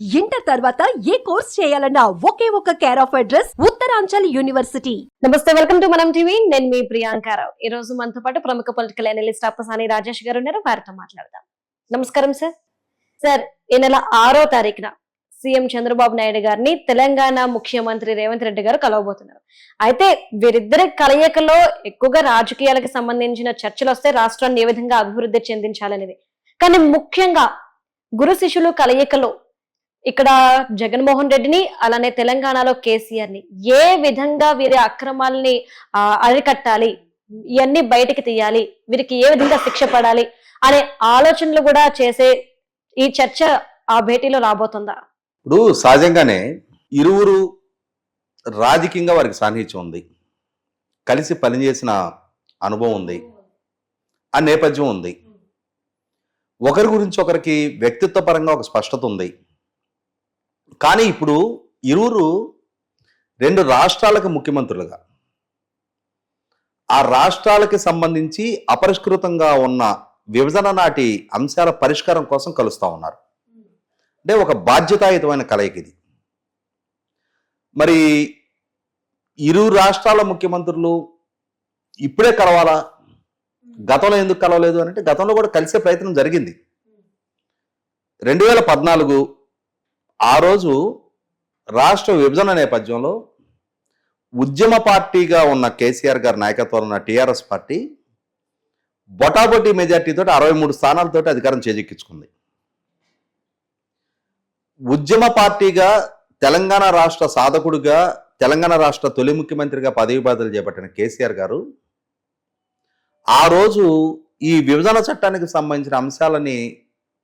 Inter తర్వాత ఏ course చేయాలన్నా ఒకే ఒక care of address Uttaranchal university. నమస్తే వెల్కమ్ టు మనం టీవీ నేను మీ ప్రియాంకారావు ఈ రోజు మనతో పాటు ప్రముఖ పొలిటికల్ అనలిస్ట్ అప్పసాని రాజేష్ గారు ఉన్నారు. వారితో మాట్లాడదాం. నమస్కారం సార్ సార్ ఈ నెల ఆరో తారీఖున సీఎం చంద్రబాబు నాయుడు గారిని తెలంగాణ ముఖ్యమంత్రి రేవంత్ రెడ్డి గారు కలవబోతున్నారు. అయితే వీరిద్దరి కలయికలో ఎక్కువగా రాజకీయాలకు సంబంధించిన చర్చలు వస్తే రాష్ట్రాన్ని ఏ విధంగా అభివృద్ధి చెందించాలనేది. కానీ ముఖ్యంగా గురు శిష్యులు కలయికలో ఇక్కడ జగన్మోహన్ రెడ్డిని అలానే తెలంగాణలో కేసీఆర్ని ఏ విధంగా వీరి అక్రమాలని అరికట్టాలి ఇవన్నీ బయటికి తీయాలి వీరికి ఏ విధంగా శిక్ష పడాలి అనే ఆలోచనలు కూడా చేసే ఈ చర్చ ఆ భేటీలో రాబోతుందా? ఇప్పుడు సహజంగానే ఇరువురు రాజకీయంగా వారికి సాన్నిహిత్యం ఉంది. కలిసి పనిచేసిన అనుభవం ఉంది. ఆ నేపథ్యం ఉంది. ఒకరి గురించి ఒకరికి వ్యక్తిత్వ పరంగా ఒక స్పష్టత ఉంది. కానీ ఇప్పుడు ఇరువురు రెండు రాష్ట్రాలకు ముఖ్యమంత్రులుగా. ఆ రాష్ట్రాలకి సంబంధించి అపరిష్కృతంగా ఉన్న విభజన నాటి అంశాల పరిష్కారం కోసం కలుస్తా ఉన్నారు. అంటే ఒక బాధ్యతాయుతమైన కలయిక ఇది. మరి ఇరు రాష్ట్రాల ముఖ్యమంత్రులు ఇప్పుడే కలవాలా? గతంలో ఎందుకు కలవలేదు అని అంటే గతంలో కూడా కలిసే ప్రయత్నం జరిగింది. రెండు వేల పద్నాలుగు ఆ రోజు రాష్ట్ర విభజన నేపథ్యంలో ఉద్యమ పార్టీగా ఉన్న కేసీఆర్ గారి నాయకత్వంలో ఉన్న టీఆర్ఎస్ పార్టీ బొటాబొటీ మెజార్టీతో అరవై మూడు స్థానాలతో అధికారం చేజెక్కించుకుంది. ఉద్యమ పార్టీగా తెలంగాణ రాష్ట్ర సాధకుడిగా తెలంగాణ రాష్ట్ర తొలి ముఖ్యమంత్రిగా పదవి బాధలు చేపట్టిన కేసీఆర్ గారు ఆ రోజు ఈ విభజన చట్టానికి సంబంధించిన అంశాలని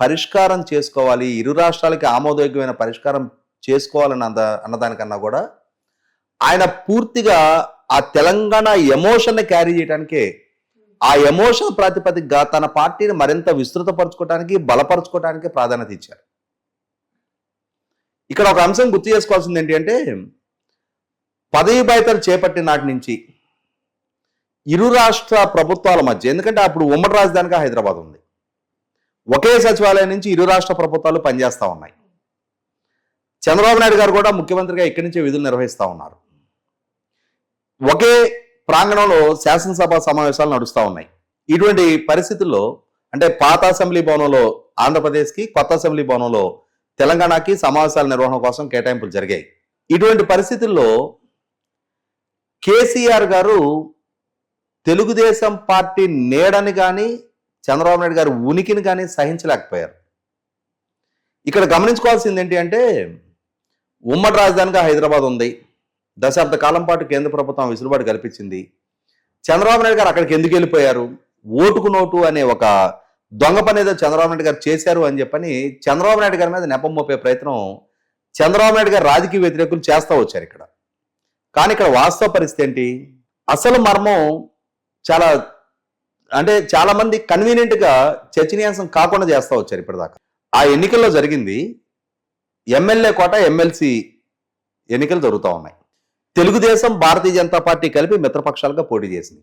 పరిష్కారం చేసుకోవాలి ఇరు రాష్ట్రాలకి ఆమోదయోగ్యమైన పరిష్కారం చేసుకోవాలని అంద అన్నదానికన్నా కూడా ఆయన పూర్తిగా ఆ తెలంగాణ ఎమోషన్ని క్యారీ చేయడానికే ఆ ఎమోషన్ ప్రాతిపదికగా తన పార్టీని మరింత విస్తృతపరచుకోవడానికి బలపరచుకోవడానికి ప్రాధాన్యత ఇచ్చారు. ఇక్కడ ఒక అంశం గుర్తు చేసుకోవాల్సింది ఏంటి అంటే పదవి బాధ్యతలు చేపట్టిన నాటి నుంచి ఇరు రాష్ట్ర ప్రభుత్వాల మధ్య ఎందుకంటే అప్పుడు ఉమ్మడి రాజధానిగా హైదరాబాద్ ఉంది. ఒకే సచివాలయం నుంచి ఇరు రాష్ట్ర ప్రభుత్వాలు పనిచేస్తూ ఉన్నాయి. చంద్రబాబు నాయుడు గారు కూడా ముఖ్యమంత్రిగా ఇక్కడి నుంచే విధులు నిర్వహిస్తూ ఉన్నారు. ఒకే ప్రాంగణంలో శాసనసభ సమావేశాలు నడుస్తూ ఉన్నాయి. ఇటువంటి పరిస్థితుల్లో అంటే పాత అసెంబ్లీ భవనంలో ఆంధ్రప్రదేశ్కి కొత్త అసెంబ్లీ భవనంలో తెలంగాణకి సమావేశాల నిర్వహణ కోసం కేటాయింపులు జరిగాయి. ఇటువంటి పరిస్థితుల్లో కేసీఆర్ గారు తెలుగుదేశం పార్టీ నీడని కానీ చంద్రబాబు నాయుడు గారి ఉనికిని కానీ సహించలేకపోయారు. ఇక్కడ గమనించుకోవాల్సింది ఏంటి అంటే ఉమ్మడి రాజధానిగా హైదరాబాద్ ఉంది. దశాబ్ద కాలం పాటు కేంద్ర ప్రభుత్వం విసులుబాటు కల్పించింది. చంద్రబాబు నాయుడు గారు అక్కడికి ఎందుకు వెళ్ళిపోయారు? ఓటుకు నోటు అనే ఒక దొంగ పని ఏదో చంద్రబాబు నాయుడు గారు చేశారు అని చెప్పని చంద్రబాబు నాయుడు గారి మీద నెపం మోపే ప్రయత్నం చంద్రబాబు నాయుడు గారు రాజకీయ వ్యతిరేకులు చేస్తూ వచ్చారు ఇక్కడ. కానీ ఇక్కడ వాస్తవ పరిస్థితి ఏంటి? అసలు మర్మం చాలా అంటే చాలా మంది కన్వీనియంట్గా చర్చనీయాంశం కాకుండా చేస్తూ వచ్చారు ఇప్పటిదాకా. ఆ ఎన్నికల్లో జరిగింది ఎమ్మెల్యే కోట ఎమ్మెల్సీ ఎన్నికలు జరుగుతూ ఉన్నాయి. తెలుగుదేశం భారతీయ జనతా పార్టీ కలిపి మిత్రపక్షాలుగా పోటీ చేసింది.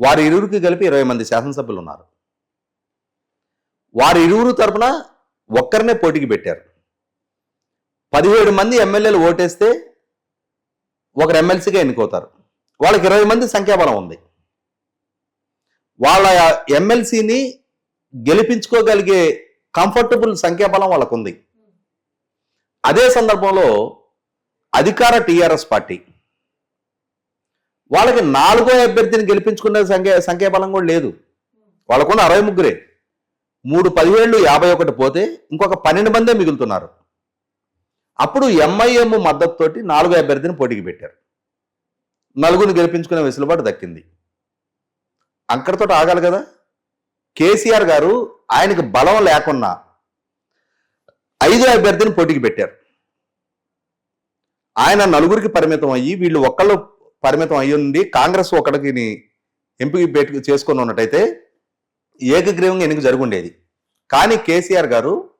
వారి ఇరువురికి కలిపి ఇరవై మంది శాసనసభ్యులు ఉన్నారు. వారి ఇరువురు తరపున ఒక్కరినే పోటీకి పెట్టారు. పదిహేడు మంది ఎమ్మెల్యేలు ఓటేస్తే ఒకరు ఎమ్మెల్సీగా ఎన్నుకోతారు వాళ్ళకి ఇరవై మంది సంఖ్యాబలం ఉంది. వాళ్ళ ఎమ్మెల్సీని గెలిపించుకోగలిగే కంఫర్టబుల్ సంఖ్యాబలం వాళ్ళకు ఉంది అదే సందర్భంలో అధికార టీఆర్ఎస్ పార్టీ. వాళ్ళకి నాలుగో అభ్యర్థిని గెలిపించుకునే సంఖ్య సంఖ్యాబలం కూడా లేదు. వాళ్ళకున్న అరవై ముగ్గురే. మూడు పదిహేళ్ళు యాభై ఒకటి పోతే ఇంకొక పన్నెండు మందే మిగులుతున్నారు. అప్పుడు ఎంఐఎం మద్దతుతోటి నాలుగో అభ్యర్థిని పోటీకి పెట్టారు. నలుగురిని గెలిపించుకునే వెసులుబాటు దక్కింది. అక్కడితో ఆగాలి కదా? కేసీఆర్ గారు ఆయనకి బలం లేకున్నా ఐదు అభ్యర్థిని పోటీకి పెట్టారు. ఆయన నలుగురికి పరిమితం అయ్యి వీళ్ళు ఒక్కళ్ళు పరిమితం అయ్యి ఉండి కాంగ్రెస్ ఒకడికి ఎంపిక పెట్టి చేసుకుని ఉన్నట్టయితే ఏకగ్రీవంగా ఎన్నిక జరుగుండేది. కానీ కేసీఆర్ గారు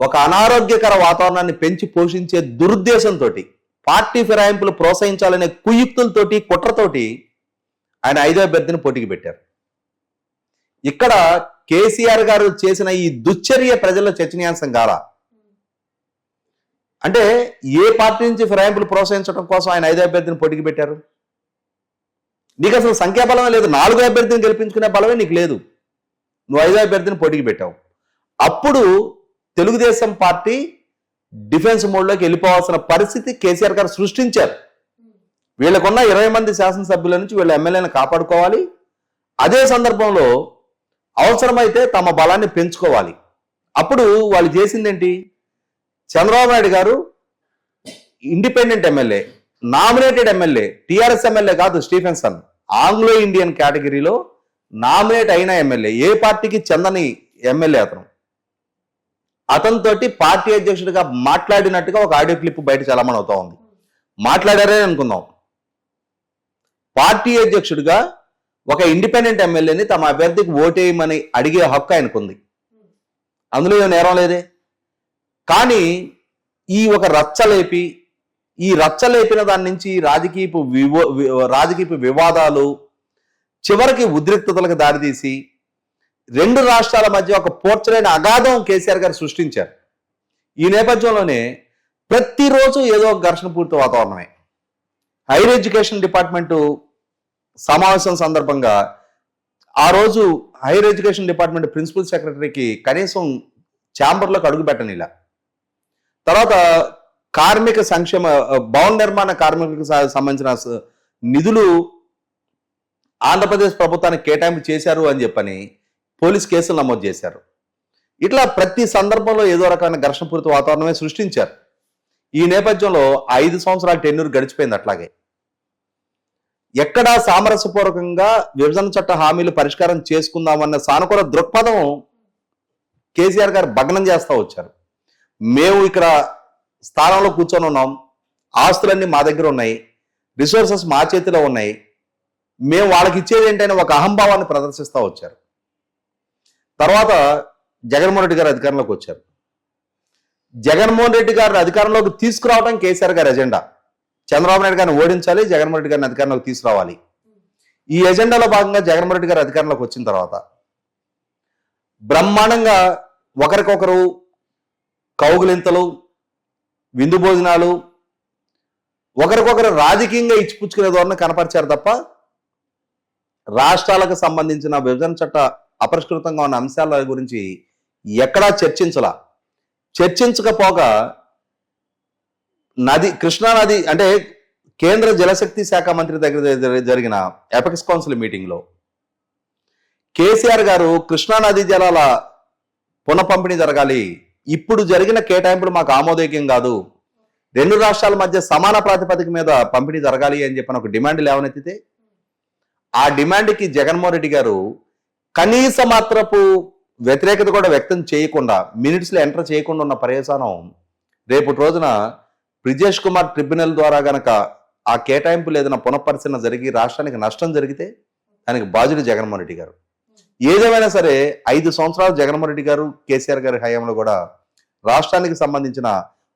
ఒక అనారోగ్యకర వాతావరణాన్ని పెంచి పోషించే దురుద్దేశంతో పార్టీ ఫిరాయింపులు ప్రోత్సహించాలనే కుయుక్తులతోటి కుట్రతోటి ఆయన ఐదో అభ్యర్థిని పోటీకి పెట్టారు. ఇక్కడ కేసీఆర్ గారు చేసిన ఈ దుశ్చర్య ప్రజల్లో చర్చనీయాంశం కాలా. అంటే ఏ పార్టీ నుంచి ఫిరాయింపులు ప్రోత్సహించడం కోసం ఆయన ఐదో అభ్యర్థిని పోటీకి పెట్టారు? నీకు అసలు సంఖ్యాబలం లేదు. నాలుగో అభ్యర్థిని గెలిపించుకునే బలమే నీకు లేదు. నువ్వు ఐదో అభ్యర్థిని పోటీకి పెట్టావు. అప్పుడు తెలుగుదేశం పార్టీ డిఫెన్స్ మోడ్లోకి వెళ్ళిపోవాల్సిన పరిస్థితి కేసీఆర్ గారు సృష్టించారు. వీళ్ళకున్న ఇరవై మంది శాసనసభ్యుల నుంచి వీళ్ళ ఎమ్మెల్యేని కాపాడుకోవాలి. అదే సందర్భంలో అవసరమైతే తమ బలాన్ని పెంచుకోవాలి. అప్పుడు వాళ్ళు చేసిందేంటి? Chandrababu Naidu garu independent MLA nominated MLA TRS MLA కాదు స్టీఫెన్సన్. ఆంగ్లో ఇండియన్ కేటగిరీలో నామినేట్ అయిన ఎమ్మెల్యే ఏ పార్టీకి చెందని ఎమ్మెల్యే అతను. అతనితోటి పార్టీ అధ్యక్షుడిగా మాట్లాడినట్టుగా ఒక ఆడియో క్లిప్ బయట చలమణి అవుతా ఉంది. మాట్లాడారే అనుకుందాం. పార్టీ అధ్యక్షుడిగా ఒక ఇండిపెండెంట్ ఎమ్మెల్యేని తమ అభ్యర్థికి ఓటేయమని అడిగే హక్కు ఆయనకుంది. అందులో ఏం నేరం లేదే? కానీ ఈ ఒక రచ్చలేపి ఈ రచ్చలేపిన దాని నుంచి రాజకీయపు వివో రాజకీయపు వివాదాలు చివరికి ఉద్రిక్తతలకు దారితీసి రెండు రాష్ట్రాల మధ్య ఒక పోర్చలేని అగాధం కేసీఆర్ గారు సృష్టించారు. ఈ నేపథ్యంలోనే ప్రతిరోజు ఏదో ఘర్షణ పూర్తి వాతావరణమే. హైయర్ ఎడ్యుకేషన్ డిపార్ట్మెంటు సమావేశం సందర్భంగా ఆ రోజు హైయర్ ఎడ్యుకేషన్ డిపార్ట్మెంట్ ప్రిన్సిపల్ సెక్రటరీకి కనీసం ఛాంబర్లోకి అడుగు పెట్టనిలా. తర్వాత కార్మిక సంక్షేమ భవన నిర్మాణ కార్మికులకు సంబంధించిన నిధులు ఆంధ్రప్రదేశ్ ప్రభుత్వానికి కేటాయింపు చేశారు అని చెప్పని పోలీస్ కేసులు నమోదు చేశారు. ఇట్లా ప్రతి సందర్భంలో ఏదో రకమైన ఘర్షణపూరిత వాతావరణమే సృష్టించారు. ఈ నేపథ్యంలో ఐదు సంవత్సరాల టెన్యూర్ గడిచిపోయింది అట్లాగే. ఎక్కడా సామరస్యపూర్వకంగా విభజన చట్ట హామీలు పరిష్కారం చేసుకుందామన్న సానుకూల దృక్పథం కేసీఆర్ గారు భగ్నం చేస్తూ వచ్చారు. మేము ఇక్కడ స్థానంలో కూర్చొని ఉన్నాం. ఆస్తులన్నీ మా దగ్గర ఉన్నాయి. రిసోర్సెస్ మా చేతిలో ఉన్నాయి. మేము వాళ్ళకి ఇచ్చేది ఏంటనే ఒక అహంభావాన్ని ప్రదర్శిస్తూ వచ్చారు. తర్వాత జగన్మోహన్ రెడ్డి గారు అధికారంలోకి వచ్చారు. జగన్మోహన్ రెడ్డి గారిని అధికారంలోకి తీసుకురావడం కేసీఆర్ గారి ఎజెండా. చంద్రబాబు నాయుడు గారిని ఓడించాలి జగన్మోహన్ రెడ్డి గారిని అధికారంలోకి తీసుకురావాలి. ఈ ఎజెండాలో భాగంగా జగన్మోహన్ రెడ్డి గారు అధికారంలోకి వచ్చిన తర్వాత బ్రహ్మాండంగా ఒకరికొకరు కౌగులింతలు విందు భోజనాలు ఒకరికొకరు రాజకీయంగా ఇచ్చిపుచ్చుకునే ధోరణి కనపరిచారు తప్ప రాష్ట్రాలకు సంబంధించిన విభజన చట్ట అపరిష్కృతంగా ఉన్న అంశాల గురించి ఎక్కడా చర్చించలా. చర్చించకపోగా నది కృష్ణా నది అంటే కేంద్ర జలశక్తి శాఖ మంత్రి దగ్గర జరిగిన ఎపెక్స్ కౌన్సిల్ మీటింగ్లో కేసీఆర్ గారు కృష్ణా నదీ జలాల పునఃపంపిణీ జరగాలి. ఇప్పుడు జరిగిన కేటాయింపులు మాకు ఆమోదయోగ్యం కాదు. రెండు రాష్ట్రాల మధ్య సమాన ప్రాతిపదిక మీద పంపిణీ జరగాలి అని చెప్పిన ఒక డిమాండ్ లేవనెత్తితే ఆ డిమాండ్కి జగన్మోహన్ రెడ్డి గారు కనీస మాత్రపు వ్యతిరేకత కూడా వ్యక్తం చేయకుండా మినిట్స్లో ఎంటర్ చేయకుండా ఉన్న పర్యవసానం రేపటి రోజున బ్రిజేష్ కుమార్ ట్రిబ్యునల్ ద్వారా గనక ఆ కేటాయింపులు ఏదైనా పునఃపరిశీలన జరిగి రాష్ట్రానికి నష్టం జరిగితే దానికి బాధ్యుడు జగన్మోహన్ రెడ్డి గారు. ఏదేమైనా సరే ఐదు సంవత్సరాలు జగన్మోహన్ రెడ్డి గారు కేసీఆర్ గారి హయాంలో కూడా రాష్ట్రానికి సంబంధించిన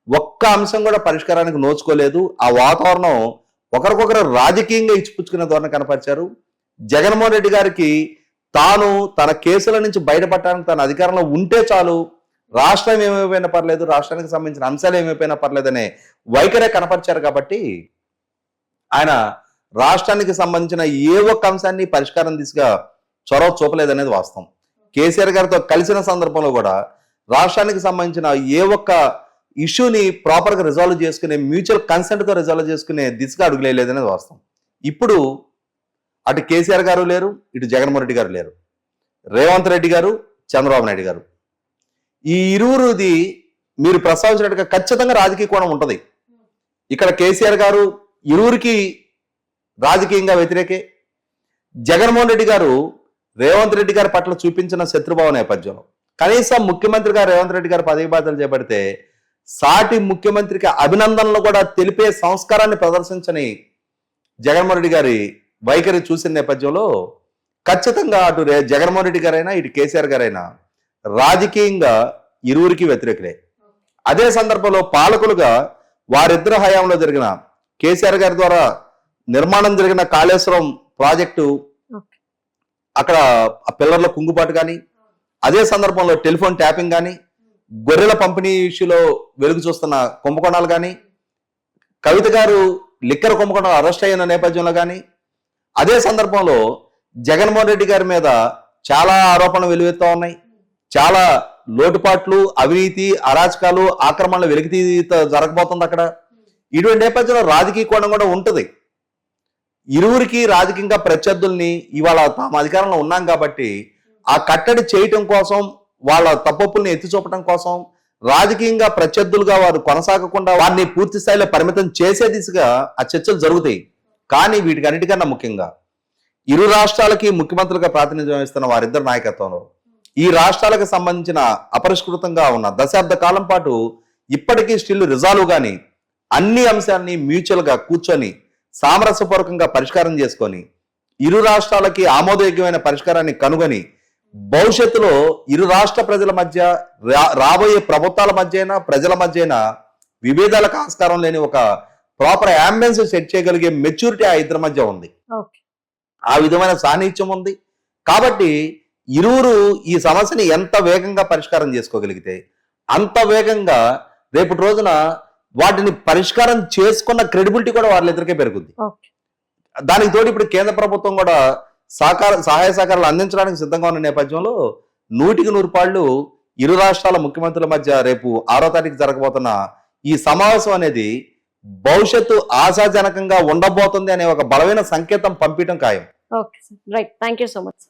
ఒక్క అంశం కూడా పరిష్కారానికి నోచుకోలేదు. ఆ వాతావరణం ఒకరికొకరు రాజకీయంగా ఇచ్చిపుచ్చుకునే ధోరణి కనపరిచారు. జగన్మోహన్ రెడ్డి గారికి తాను తన కేసుల నుంచి బయటపడటానికి తన అధికారంలో ఉంటే చాలు రాష్ట్రం ఏమైపోయినా పర్లేదు రాష్ట్రానికి సంబంధించిన అంశాలు ఏమైపోయినా పర్లేదనే వైఖరే కనపరిచారు కాబట్టి ఆయన రాష్ట్రానికి సంబంధించిన ఏ ఒక్క అంశాన్ని పరిష్కారం దిశగా చొరవ చూపలేదనేది వాస్తవం. కేసీఆర్ గారితో కలిసిన సందర్భంలో కూడా రాష్ట్రానికి సంబంధించిన ఏ ఒక్క ఇష్యూని ప్రాపర్గా రిజాల్వ్ చేసుకునే మ్యూచువల్ కన్సెంట్తో రిజాల్వ్ చేసుకునే దిశగా అడుగులేదనేది వాస్తవం. ఇప్పుడు అటు కేసీఆర్ గారు లేరు ఇటు జగన్మోహన్ రెడ్డి గారు లేరు. రేవంత్ రెడ్డి గారు చంద్రబాబు నాయుడు గారు. ఈ ఇరువురుది మీరు ప్రస్తావించినట్టుగా ఖచ్చితంగా రాజకీయ కోణం ఉంటుంది. ఇక్కడ కేసీఆర్ గారు ఇరువురికి రాజకీయంగా వ్యతిరేకే. జగన్మోహన్ రెడ్డి గారు రేవంత్ రెడ్డి గారి పట్ల చూపించిన శత్రుభావ నేపథ్యంలో. కనీసం ముఖ్యమంత్రిగా రేవంత్ రెడ్డి గారు పదవి బాధ్యతలు చేపడితే సాటి ముఖ్యమంత్రికి అభినందనలు కూడా తెలిపే సంస్కారాన్ని ప్రదర్శించని జగన్మోహన్ రెడ్డి గారి వైఖరి చూసిన నేపథ్యంలో ఖచ్చితంగా అటు జగన్మోహన్ రెడ్డి గారైనా ఇటు కేసీఆర్ గారైనా రాజకీయంగా ఇరువురికి వ్యతిరేకులే అదే సందర్భంలో పాలకులుగా వారిద్దరు హయాంలో జరిగిన కేసీఆర్ గారి ద్వారా నిర్మాణం జరిగిన కాళేశ్వరం ప్రాజెక్టు. అక్కడ ఆ పిల్లర్ల కుంగుబాటు కానీ అదే సందర్భంలో టెలిఫోన్ ట్యాపింగ్ కానీ గొర్రెల పంపిణీ ఇష్యూలో వెలుగు చూస్తున్న కుంభకోణాలు కానీ కవిత గారు లిక్కర్ కుంభకోణాలు అరెస్ట్ అయిన నేపథ్యంలో కానీ అదే సందర్భంలో జగన్మోహన్ రెడ్డి గారి మీద చాలా ఆరోపణలు వెలువెత్తా ఉన్నాయి. చాలా లోటుపాట్లు అవినీతి అరాచకాలు ఆక్రమణలు వెలికి జరగబోతుంది అక్కడ. ఇటువంటి నేపథ్యంలో రాజకీయ కోణం కూడా ఉంటుంది. ఇరువురికి రాజకీయంగా ప్రత్యర్థుల్ని ఇవాళ తాము అధికారంలో ఉన్నాం కాబట్టి ఆ కట్టడి చేయటం కోసం వాళ్ళ తప్పప్పుల్ని ఎత్తి చూపటం కోసం రాజకీయంగా ప్రత్యర్థులుగా వారు కొనసాగకుండా వారిని పూర్తి స్థాయిలో పరిమితం చేసే దిశగా ఆ చర్చలు జరుగుతాయి. కానీ వీటికన్నిటికన్నా ముఖ్యంగా ఇరు రాష్ట్రాలకి ముఖ్యమంత్రులుగా ప్రాతినిధ్యం వహిస్తున్న వారిద్దరు నాయకత్వంలో ఈ రాష్ట్రాలకు సంబంధించిన అపరిష్కృతంగా ఉన్న దశాబ్ద కాలం పాటు ఇప్పటికీ స్టిల్ రిజాల్వ్ కానీ అన్ని అంశాన్ని మ్యూచువల్గా కూర్చొని సామరస్యపూర్వకంగా పరిష్కారం చేసుకొని ఇరు రాష్ట్రాలకి ఆమోదయోగ్యమైన పరిష్కారాన్ని కనుగొని భవిష్యత్తులో ఇరు రాష్ట్ర ప్రజల మధ్య రా- రాబోయే ప్రభుత్వాల మధ్యన ప్రజల మధ్యన విభేదాలకు ఆస్కారం లేని ఒక ప్రాపర్ అంబియన్స్ సెట్ చేయగలిగే మెచ్యూరిటీ ఆ ఇద్దరి మధ్య ఉంది. ఆ విధమైన సాన్నిహిత్యం ఉంది. కాబట్టి ఇరువురు ఈ సమస్యని ఎంత వేగంగా పరిష్కారం చేసుకోగలిగితే అంత వేగంగా రేపటి రోజున వాటిని పరిష్కారం చేసుకున్న క్రెడిబిలిటీ కూడా వాళ్ళిద్దరికే పెరుగుద్ది. దానికి తోడు ఇప్పుడు కేంద్ర ప్రభుత్వం కూడా సహకార సహాయ సహకారాలు అందించడానికి సిద్ధంగా ఉన్న నేపథ్యంలో నూటికి నూరు పాళ్ళు ఇరు రాష్ట్రాల ముఖ్యమంత్రుల మధ్య రేపు ఆరో తారీఖు జరగబోతున్న ఈ సమావేశం అనేది భవిష్యత్తు ఆశాజనకంగా ఉండబోతుంది అనే ఒక బలమైన సంకేతం పంపించడం ఖాయం. Okay right thank you so much